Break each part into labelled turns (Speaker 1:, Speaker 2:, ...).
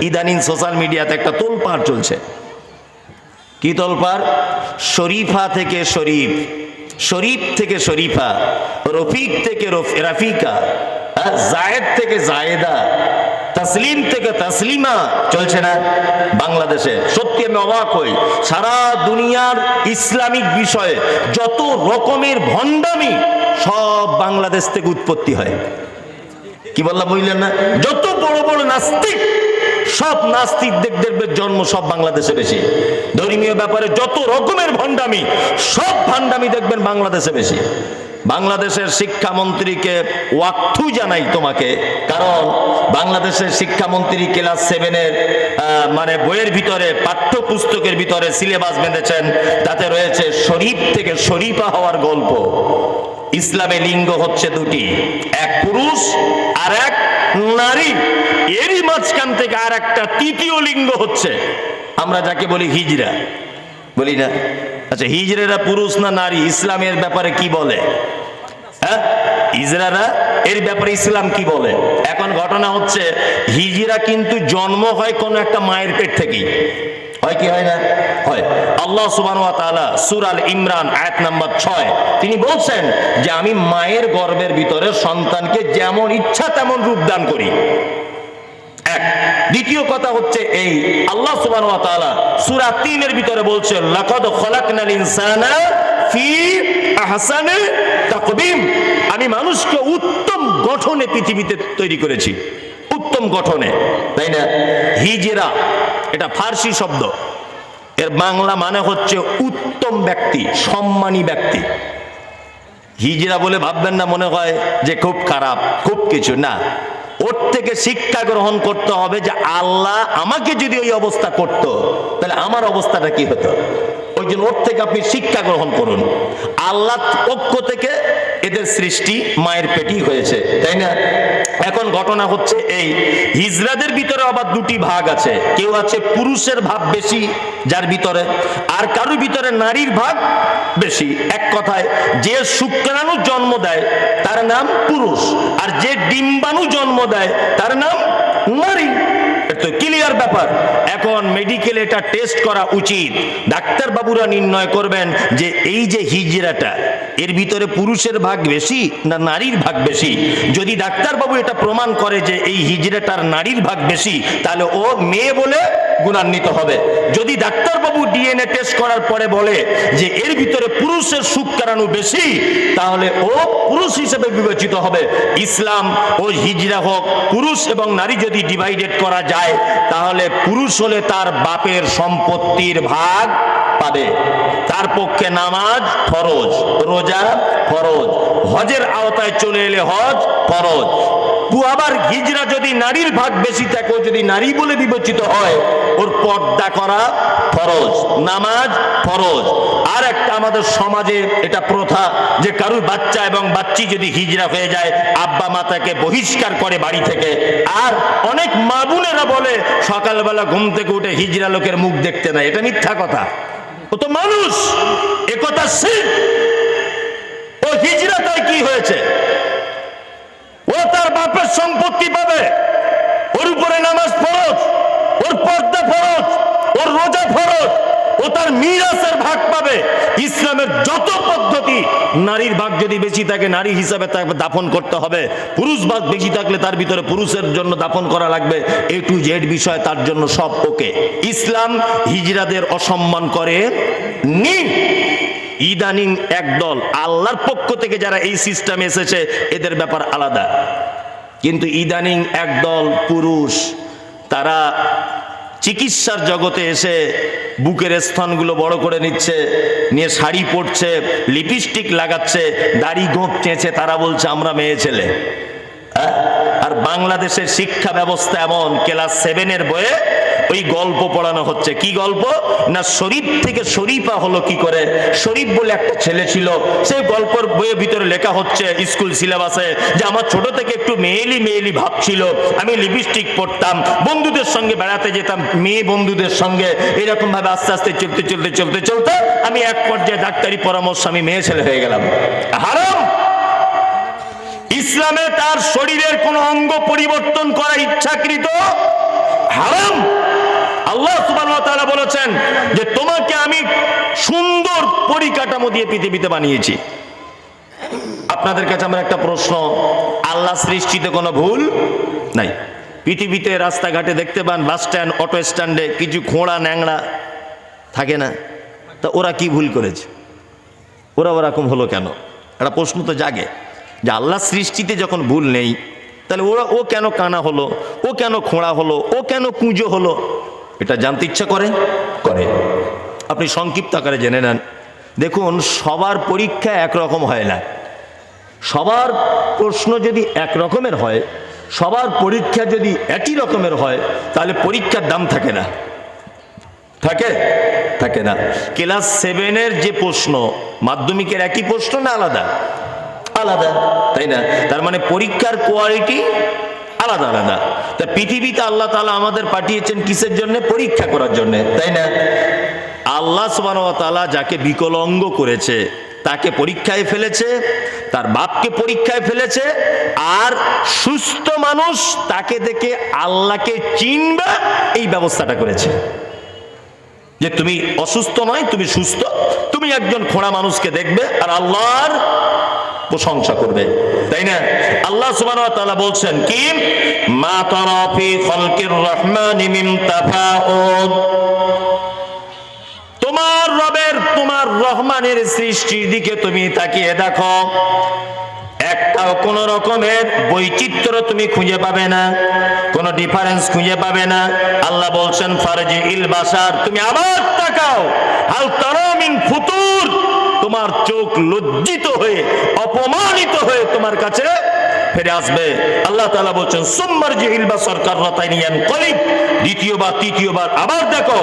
Speaker 1: ইদানিং সোশ্যাল মিডিয়াতে একটা তোলপাড় চলছে। কি তোলপাড়? শরীফা থেকে শরীফ শরীফ থেকে শরীফা রফিক থেকে রাফিকা হ্যাঁ, জায়েদ থেকে জায়েদা তসলিম থেকে তসলিমা চলছে না বাংলাদেশে। সত্যি আমি অবাক হই। সারা দুনিয়ার ইসলামিক বিষয়ে যত রকমের ভণ্ডামি সব বাংলাদেশ থেকে উৎপত্তি হয়। কি বললাম বুঝলেন না? যত বড় বড় নাস্তিক সব নাস্তিকদের জন্ম সব বাংলাদেশে বেশি। ধর্মীয় ব্যাপারে যত রকমের ভণ্ডামি, সব ভণ্ডামি দেখবেন বাংলাদেশে বেশি। বাংলাদেশের শিক্ষামন্ত্রীকে ওয়াক্থু জানাই তোমাকে, কারণ বাংলাদেশের শিক্ষামন্ত্রী ক্লাস সেভেনের মানে বইয়ের ভিতরে, পাঠ্যপুস্তকের ভিতরে সিলেবাস বেঁধেছেন, তাতে রয়েছে শরীফ থেকে শরীফা হওয়ার গল্প। ইসলামে লিঙ্গ হচ্ছে দুটি, এক পুরুষ আর এক নারী। এরই মাঝখান থেকে আর একটা তৃতীয় লিঙ্গ হচ্ছে। আমরা যাকে বলি হিজরা। বলি না? আচ্ছা হিজরেরা পুরুষ না নারী? ইসলামের ব্যাপারে কি বলে? হ্যাঁ? ইজরারা এর ব্যাপারে ইসলাম কি বলে? এখন ঘটনা হচ্ছে, হিজরা কিন্তু জন্ম হয় কোন একটা মায়ের পেট থেকেই। হয় কি হয় না? হয়। আল্লাহ সুবান সুরাল ইমরান, আয়াত নাম্বার ছয়, তিনি বলছেন যে, আমি মায়ের গর্ভের ভিতরে সন্তানকে যেমন ইচ্ছা তেমন রূপদান করি। এক। দ্বিতীয় কথা হচ্ছে এই, আল্লাহ তাআলা সূরা 3 এর ভিতরে বলছেন, লাকাদ খলাকনাল ইনসানা ফি আহসানি তাকবীম আমি মানুষকে উত্তম গঠনে পৃথিবীতে তৈরি করেছি। উত্তম গঠনে, তাই না? হিজেরা, এটা ফার্সি শব্দ। এর বাংলা মানে হচ্ছে উত্তম ব্যক্তি, সম্মানী ব্যক্তি। হিজরা বলে ভাববেন না, মনে হয় যে খুব খারাপ, খুব কিছু, না। ওর থেকে শিক্ষা গ্রহণ করতে হবে যে আল্লাহ আমাকে যদি ওই অবস্থা করত, তাহলে আমার অবস্থাটা কি হতো? ওই জন্য ওর থেকে আপনি শিক্ষা গ্রহণ করুন। আল্লাহ পক্ষ থেকে এদের সৃষ্টি মায়ের পেটেই হয়েছে, তাই না? এখন ঘটনা হচ্ছে এই, হিজরাদের ভিতরে আবার দুটি ভাগ আছে। কেউ আছে পুরুষের ভাব বেশি, যার ভিতরে, আর কারোর ভিতরে নারীর ভাগ বেশি। এক কথায়, যে শুক্রাণু জন্ম দেয়, তার নাম পুরুষ, আর যে ডিম্বাণু জন্ম দেয়, তার নাম নারী। তো ক্লিয়ার ব্যাপার। এখন মেডিকেল এটা টেস্ট করা উচিত। ডাক্তার বাবুরা নির্ণয় করবেন যে এই যে হিজড়াটা এর ভিতরে পুরুষের ভাগ বেশি না নারীর ভাগ বেশি? যদি ডাক্তার বাবু এটা প্রমাণ করে যে এই হিজড়াটার নারীর ভাগ বেশি, তাহলে ও মেয়ে বলে গুণান্বিত হবে। যদি ডাক্তারবাবু ডিএনএ টেস্ট করার পরে বলে যে এর ভিতরে পুরুষের শুক্রাণু বেশি, তাহলে ও পুরুষ হিসেবে বিবেচিত হবে। ইসলাম ও হিজরা হোক, পুরুষ এবং নারী যদি ডিভাইডেড করা যায়, তাহলে পুরুষ হলে তার বাপের সম্পত্তির ভাগ পাবে। তার পক্ষে নামাজ ফরজ, রোজা ফরজ, হজের আওতায় চলে এলে হজ ফরজ। আবার হিজরা যদি নারীর ভাগ বেশি থাকে যদি নারী বলে বিবেচিত হয়, ওর পর্দা করা ফরজ, নামাজ ফরজ। আর একটা আমাদের সমাজে এটা প্রথা যে কারুর বাচ্চা এবং বাচ্চি যদি হিজরা হয়ে যায়, আব্বা মাতাকে বহিষ্কার করে বাড়ি থেকে। আর অনেক মা বোনেরা বলে, সকালবেলা ঘুম থেকে উঠে হিজরা লোকের মুখ দেখতে নাই। এটা মিথ্যা কথা। ও তো মানুষ। একথা শিখ। ও হিজরা তাই কি হয়েছে? ও তার বাপের সম্পত্তি পাবে ওর উপরে নামাজ ফরজ, ওর পর্দা ফরজ, ওর রোজা ফরজ। ও তার মিরাসের ভাগ পাবে। ইসলামের যত পদ্ধতি, নারীর ভাগ যদি বেশি থাকে, নারী হিসাবে তাকে দাফন করতে হবে। পুরুষ ভাগ বেশি থাকলে তার ভিতরে পুরুষের জন্য দাফন করা লাগবে। এ টু জেড বিষয় তার জন্য সব ওকে। ইসলাম হিজরাদের অসম্মান করে নি। ইদানিং একদল আল্লাহর পক্ষ থেকে যারা এই সিস্টেম এসেছে, এদের ব্যাপার আলাদা। কিন্তু ইদানিং একদল পুরুষ, তারা চিকিৎসার জগতে এসে বুকের স্থানগুলো বড় করে নিচ্ছে, নিয়ে শাড়ি পরছে লিপস্টিক লাগাচ্ছে, দাড়ি গোঁপ চেঁচে, তারা বলছে, আমরা মেয়ে ছেলে হ্যাঁ? আর বাংলাদেশের শিক্ষা ব্যবস্থা এমন ক্লাস সেভেনের বইয়ে ওই গল্প পড়ানো হচ্ছে। কি গল্প? না শরীফ থেকে শরীফা হলো কি করে? শরীফ বলে একটা ছেলে ছিল সেই গল্পের বইয়ের ভিতরে লেখা হচ্ছে স্কুল সিলেবাসে যে আমার ছোট থেকে একটু মেয়েলি মেয়েলি ভাব ছিল। আমি লিপস্টিক পরতাম, বন্ধুদের সঙ্গে বেড়াতে যেতাম, মেয়ে বন্ধুদের সঙ্গে। এরকম ভাবে আস্তে আস্তে চলতে চলতে চলতে চলতে আমি এক পর্যায়ে ডাক্তারি পরামর্শ আমি মেয়ে ছেলে হয়ে গেলাম। হারাম! ইসলামে তার শরীরের কোন অঙ্গ পরিবর্তন করা ইচ্ছাকৃত? হারাম! আল্লাহ ওয়া বলেছেন যে তোমাকে আমি সুন্দর পরিকাঠামো দিয়ে পৃথিবীতে বানিয়েছি। আপনাদের কাছে আমার একটা প্রশ্ন, আল্লাহ সৃষ্টিতে কোনো ভুল নাই? পৃথিবীতে রাস্তাঘাটে দেখতে পান, বাস স্ট্যান্ড, অটো স্ট্যান্ডে কিছু খোঁড়া ন্যাংড়া থাকে না? তা ওরা কি ভুল করেছে? ওরা ওরকম হলো কেন? একটা প্রশ্ন তো জাগে যে আল্লাহ সৃষ্টিতে যখন ভুল নেই, তাহলে ওরা, ও কেন কানা হলো? ও কেন খোঁড়া হলো? ও কেন কুঁজো হলো? এটা জানতে ইচ্ছা করে? করে। আপনি সংক্ষিপ্ত আকারে জেনে নেন। দেখুন, সবার পরীক্ষা একরকম হয় না। সবার প্রশ্ন যদি এক রকমের হয়, সবার পরীক্ষা যদি একই রকমের হয়, তাহলে পরীক্ষার দাম থাকে না। থাকে? থাকে না। ক্লাস সেভেনের যে প্রশ্ন, মাধ্যমিকের একই প্রশ্ন না আলাদা? আলাদা, তাই না? তার মানে পরীক্ষার কোয়ালিটি আলাদা আলাদা। তা পৃথিবীতে আল্লাহ তালা আমাদের পাঠিয়েছেন কিসের জন্য? পরীক্ষা করার জন্য, তাই না? আল্লাহ তাআলা যাকে বিকলাঙ্গ করেছে, তাকে পরীক্ষায় ফেলেছে, তার বাপকে পরীক্ষায় ফেলেছে, আর সুস্থ মানুষ তাকে দেখে আল্লাহকে চিনবে, এই ব্যবস্থাটা করেছে। যে তুমি অসুস্থ নয়, তুমি সুস্থ, তুমি একজন খোঁড়া মানুষকে দেখবে, আর আল্লাহর প্রশংসা করবে, তাই না? আল্লাহ তাআলা বলছেন, কি? মা তারা ফি খালকির রহমানি মিন তোমার রবের, তোমার রহমানের সৃষ্টির দিকে তুমি তাকিয়ে দেখো। একটাও কোন রকমের বৈচিত্র্য তুমি খুঁজে পাবে না, কোনো ডিফারেন্স খুঁজে পাবে না। আল্লাহ বলছেন ফারজি ইল বাসার, তুমি আবার তাকাও। হাল তারামিন ফুতুর তোমার চোখ লজ্জিত হয়ে, অপমানিত হয়ে তোমার কাছে ফিরে আসবে। আল্লাহ তাআলা বলছেন সুম্মার জিহিল বা সরকার রতাইনিয়ান কলিব। দ্বিতীয়বার, তৃতীয়বার আবার দেখো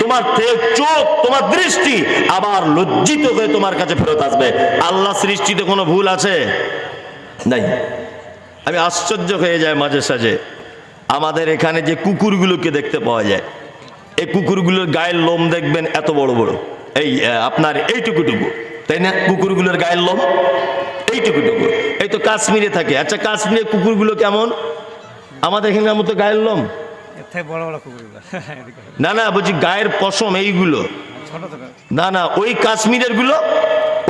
Speaker 1: তোমার চোখ, তোমার দৃষ্টি আবার লজ্জিত হয়ে তোমার কাছে ফেরত আসবে। আল্লাহ সৃষ্টিতে কোনো ভুল আছে? নাই। আমি আশ্চর্য হয়ে যায় মাঝে সাঝে। আমাদের এখানে যে কুকুরগুলোকে দেখতে পাওয়া যায় এই কুকুরগুলোর গায়ের লোম দেখবেন এত বড় বড়। এই আপনার এইটুকুটুকু। তাই না? কুকুরগুলোর গায়ের লোম এইটুকুটুকু। এই তো কাশ্মীরে থাকে। আচ্ছা কাশ্মীরে কুকুরগুলো কেমন? আমাদের এখানকার মতো গায়ের লোম? না না বলছি গায়ের পশম এইগুলো। না না ওই কাশ্মীরেরগুলো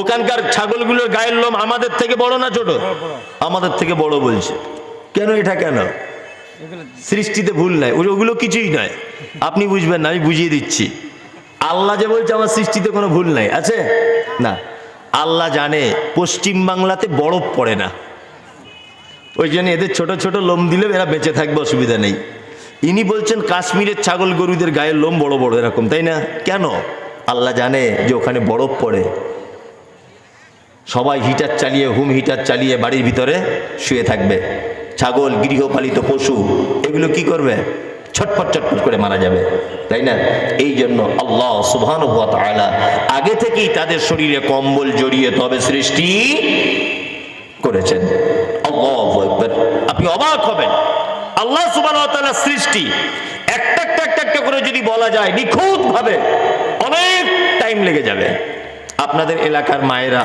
Speaker 1: ওখানকার ছাগলগুলোর গায়ের লোম আমাদের থেকে বড় না ছোট? আমাদের থেকে বড় বলছে। কেন এটা কেন? সৃষ্টিতে ভুল নাই। ওগুলো কিছুই নয়। আপনি বুঝবেন না, আমি বুঝিয়ে দিচ্ছি। আল্লাহ যে বলছে, আমার সৃষ্টিতে কোনো ভুল নাই। আছে? না। আল্লাহ জানে, পশ্চিম বাংলাতে বরফ পড়ে না। ওই জন্য এদের ছোট ছোট লোম দিলে এরা বেঁচে থাকবে, অসুবিধা নেই। ইনি বলছেন, কাশ্মীরের ছাগল গরুদের গায়ের লোম বড় বড় এরকম, তাই না? কেন? আল্লাহ জানে যে ওখানে বরফ পড়ে। সবাই হিটার চালিয়ে, হুম হিটার চালিয়ে বাড়ির ভিতরে শুয়ে থাকবে। ছাগল, গৃহপালিত পশু, এগুলো কি করবে? ছটফট ছটফট করে মারা যাবে, তাই না? এই জন্য আল্লাহ সুবহান আগে থেকেই তাদের শরীরে কম্বল জড়িয়ে তবে সৃষ্টি করেছেন। আপনি অবাক হবেন। আল্লাহ সুবহান সৃষ্টি একটা একটা একটা একটা করে যদি বলা যায় নিখুঁত ভাবে অনেক টাইম লেগে যাবে। আপনাদের এলাকার মায়েরা,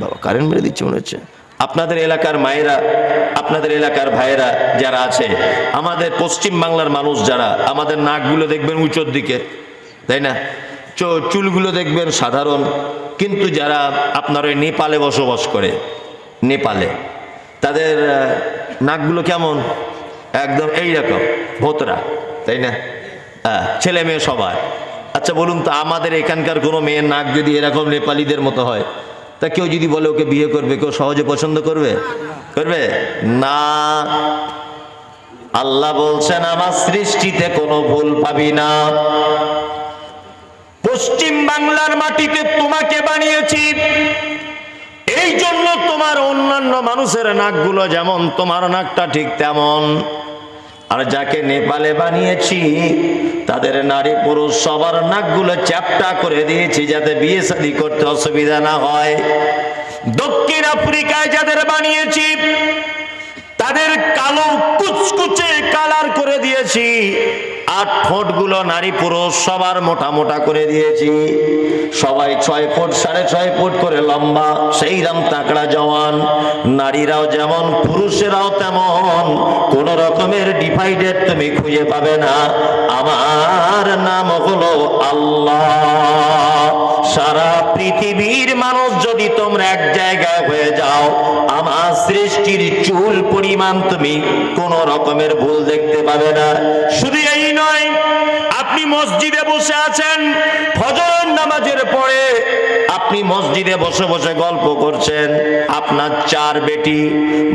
Speaker 1: বাবা কারেন্ট মেরে দিচ্ছে মনে হচ্ছে। আপনাদের এলাকার মায়েরা, আপনাদের এলাকার ভাইয়েরা যারা আছে, আমাদের পশ্চিম বাংলার মানুষ যারা, আমাদের নাকগুলো দেখবেন উঁচুর দিকে, তাই না? চুলগুলো দেখবেন সাধারণ, কিন্তু যারা আপনার ওই নেপালে বসবাস করে, নেপালে, তাদের নাকগুলো কেমন? একদম এইরকম ভোতরা, তাই না? হ্যাঁ ছেলে মেয়ে সবার। আচ্ছা বলুন তো, আমাদের এখানকার কোনো মেয়ের নাক যদি এরকম নেপালিদের মতো হয় তা কেউ যদি বলে ওকে বিয়ে করবে, কেউ সহজে পছন্দ করবে? করবে? না। আল্লাহ বলছেন, আমার সৃষ্টিতে কোনো ভুল পাবি না। পশ্চিম বাংলার মাটিতে তোমাকে বানিয়েছি। এই জন্য তোমার অন্যান্য মানুষের নাকগুলো যেমন তোমার নাকটা ঠিক তেমন। আর যাকে নেপালে বানিয়েছি, তাদের নারী পুরুষ সবার নাকগুলো চ্যাপটা করে দিয়েছি যাতে বিয়ে শাদি করতে অসুবিধা না হয়। দক্ষিণ আফ্রিকায় যাদের বানিয়েছি, তাদের কালো কুচকুচে কালার করে দিয়েছি। আর ঠোঁটগুলো নারী পুরুষ সবার মোটা মোটা করে দিয়েছি। সবাই ছয় ফুট, সাড়ে ছয় ফুট করে লম্বা, সেই রাম তাকড়া জওয়ান। নারীরাও যেমন, পুরুষেরাও তেমন। কোন রকমের ডিভাইডেড তুমি খুঁজে পাবে না। আমার নাম হলো আল্লাহ সারা পৃথিবীর মানুষ যদি তোমরা এক হয়ে যাও। আমার সৃষ্টির চুল পরিমাণ তুমি কোন রকমের ভুল দেখতে পাবে না। শুধু এই নয়, আপনি মসজিদে বসে আছেন, ফজরের নামাজের পরে আপনি মসজিদে বসে বসে গল্প করছেন। আপনার চার বেটি,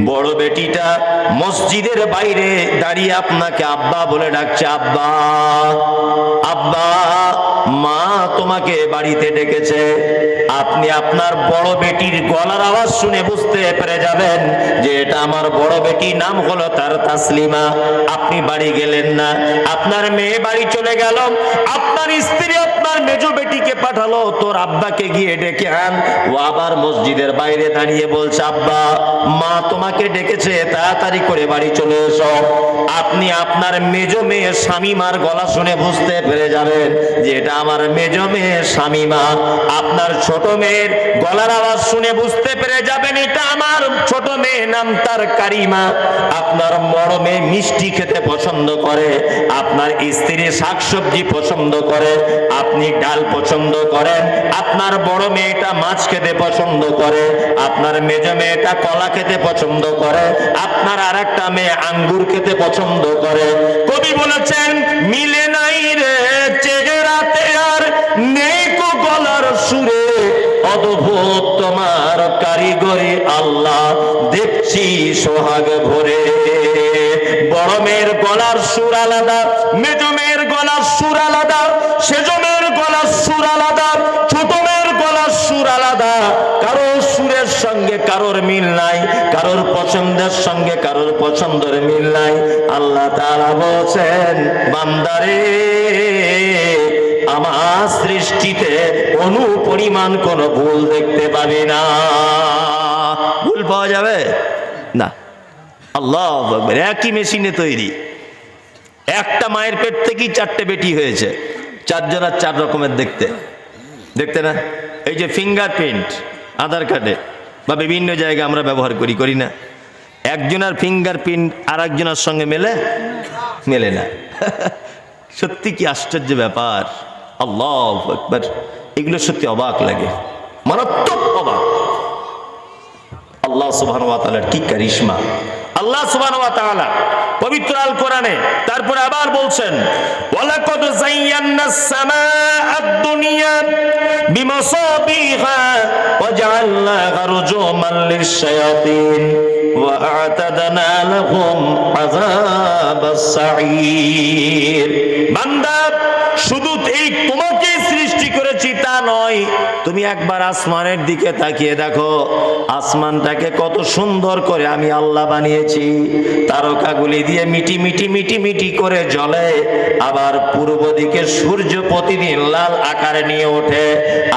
Speaker 1: বড় বেটিটা মসজিদের বাইরে দাঁড়িয়ে আপনাকে আব্বা বলে ডাকছে, আব্বা আব্বা। মা তোমাকে বাড়িতে ডেকেছে। আপনি আপনার বড় বেটির গলার আওয়াজ শুনে বুঝতে পেরে যাবেন যে এটা আমার বড় বেটি নাম হলো তার তাসলিমা। আপনি বাড়ি গেলেন না। আপনার মেয়ে বাড়ি চলে গেল। আপনার স্ত্রী আপনার মেজো বেটিকে পাঠালো। তোর আব্বাকে গিয়ে ডেকে আন। ও আবার মসজিদের বাইরে দাঁড়িয়ে বলছে, আব্বা, মা তোমাকে ডেকেছে, তাড়াতাড়ি করে বাড়ি চলে এসো। আপনি আপনার মেজো মেয়ে স্বামী মার গলা শুনে বুঝতে পেরে যাবেন যে এটা আমার মেজো মেয়ে স্বামীমা আপনার ছোট মেয়ের গলার আওয়াজ শুনে বুঝতে পেরে যাবেন এটা আমার ছোট মেয়ে নাম তার কারিমা। আপনার মেয়ে মিষ্টি খেতে পছন্দ করে, আপনার স্ত্রী শাকসবজি পছন্দ করে, আপনি ডাল পছন্দ করেন, আপনার বড় মেয়েটা মাছ খেতে পছন্দ করে, আপনার মেজ মেয়েটা কলা খেতে পছন্দ করে, আপনার আর একটা মেয়ে আঙ্গুর খেতে পছন্দ করে। কবি বলেছেন সোহাগ ভরে। বড় মেয়ের গলার সুর আলাদা, মেজ মেয়ের গলার সুর আলাদা, সেজ মেয়ের গলার সুর আলাদা, ছোট মেয়ের গলার সুর আলাদা। কারোর সুরের সঙ্গে কারোর মিল নাই, কারোর পছন্দের সঙ্গে কারোর পছন্দের মিল নাই। আল্লাহ তাআলা বলছেন, বান্দারে, আমার সৃষ্টিতে অনু পরিমাণ কোনো ভুল দেখতে পাবি না। ভুল পাওয়া যাবে? না। আল্লাহ একই মেশিনে তৈরি। একটা মায়ের পেট থেকেই চারটে বেটি হয়েছে, চারজন আর চার রকমের দেখতে। দেখতে না? এই যে ফিঙ্গারপ্রিন্ট আধার কার্ডে বা বিভিন্ন জায়গায় আমরা ব্যবহার করি করি না। একজনের ফিঙ্গারপ্রিন্ট আর একজনের সঙ্গে মেলে মেলে না। সত্যি কি আশ্চর্য ব্যাপার? আল্লাহ একবার এগুলো সত্যি অবাক লাগে। মারাত্মক অবাক। আল্লাহ সুবহান ওয়া তাআলার কি কারিশমা। আল্লাহ সুবহান ওয়া তাআলা পবিত্র আল কোরআনে তারপরে আবার বলছেন, ওয়ালাকাদ দুনিয়া বিমাসাবিহা ওয়া লিশ-শায়াতিন ওয়া আ'তাদনা লাহুম আযাবাস সাঈর বান্দা, শুধু এই তোমাকে সৃষ্টি করেছি তা নয়। তুমি একবার আসমানের দিকে তাকিয়ে দেখো, আসমানটাকে কত সুন্দর করে আমি আল্লাহ বানিয়েছি। তারকাগুলি দিয়ে মিটি মিটি মিটি মিটি করে জ্বলে, আবার পূর্ব দিকে সূর্য প্রতিদিন লাল আকারে নিয়ে ওঠে।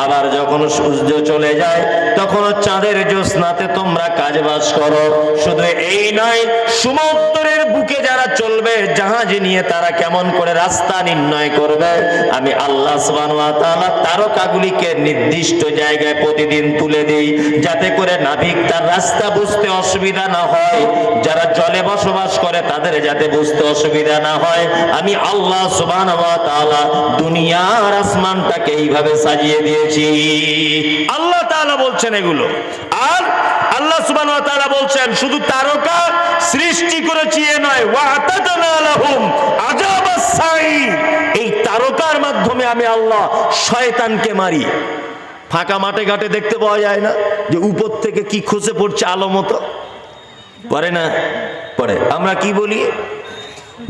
Speaker 1: আবার যখন সূর্য চলে যায়, তখন চাঁদের জ্যোৎস্নাতে তোমরা কাজ বাজ করো। শুধু এই নয়, সমুদ্রের বুকে যারা চলবে, জাহাজ নিয়ে তারা কেমন করে রাস্তা নির্ণয় করবে, আমি আল্লাহ ওয়া তাআলা তারকাগুলিকে নির্দিষ্ট জায়গায় প্রতিদিন তুলে দেই, যাতে করে নাবিক তার রাস্তা বুঝতে অসুবিধা না হয়। যারা জলে বসবাস করে, তাদের যাতে বুঝতে অসুবিধা না হয়। আমি আল্লাহ তাআলা দুনিয়ার আসমানটাকে এইভাবে সাজিয়ে দিয়েছি। আল্লাহ তাআলা বলছেন এগুলো। আর আল্লাহ তাআলা বলছেন, শুধু তারকা সৃষ্টি করেছি এ নয়। ওয়া আতাদনা লাহুম আযাবাস সাঈর এই তারকার মাধ্যমে আমি আল্লাহ শয়তানকে মারি। ফাঁকা মাঠে ঘাটে দেখতে পাওয়া যায় না যে উপর থেকে কি খসে পড়ছে আলো মতো পরে না? পরে আমরা কি বলি?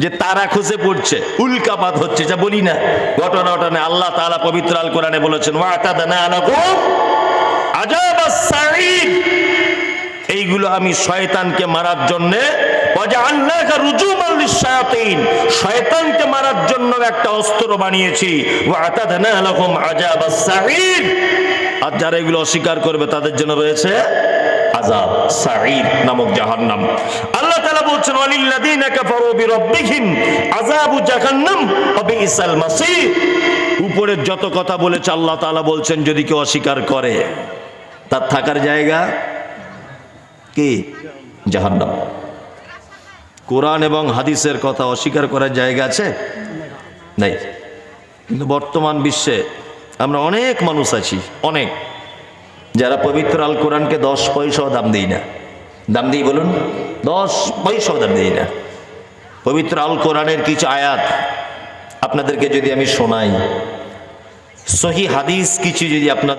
Speaker 1: যে তারা খসে পড়ছে, উল্কাপাত হচ্ছে, যা বলি না। ঘটনা ঘটনা আল্লাহ তাআলা পবিত্র আল কোরআনে বলেছেন, ওয়া আতাদনা লাহুম আযাবাস সাঈর এইগুলো আমি শয়তানকে মারার জন্যে মারার জন্য একটা অস্ত্র বানিয়েছি আর যারা এগুলো অস্বীকার করবে, তাদের জন্য রয়েছে সাঈর নামক আল্লাহ তাআলা বলছেন, ওয়ালিল্লাযীনা কাফারু বিরাব্বিহিম, আযাবু জাহান্নাম, ওয়া বিইসাল উপরের যত কথা বলেছে, আল্লাহ বলছেন, যদি কেউ অস্বীকার করে, তার থাকার জায়গা কি জাহান্নাম। কোরআন এবং হাদিসের কথা অস্বীকার করার জায়গা আছে? নেই। কিন্তু বর্তমান বিশ্বে আমরা অনেক মানুষ আছি, অনেক। যারা পবিত্র আল কোরআনকে দশ পয়সাও দাম দিই না। দাম দিই বলুন, দশ পয়সাও দাম দিই না। পবিত্র আল কোরআনের কিছু আয়াত আপনাদেরকে যদি আমি শোনাই, সহি হাদিস কিছু যদি আপনার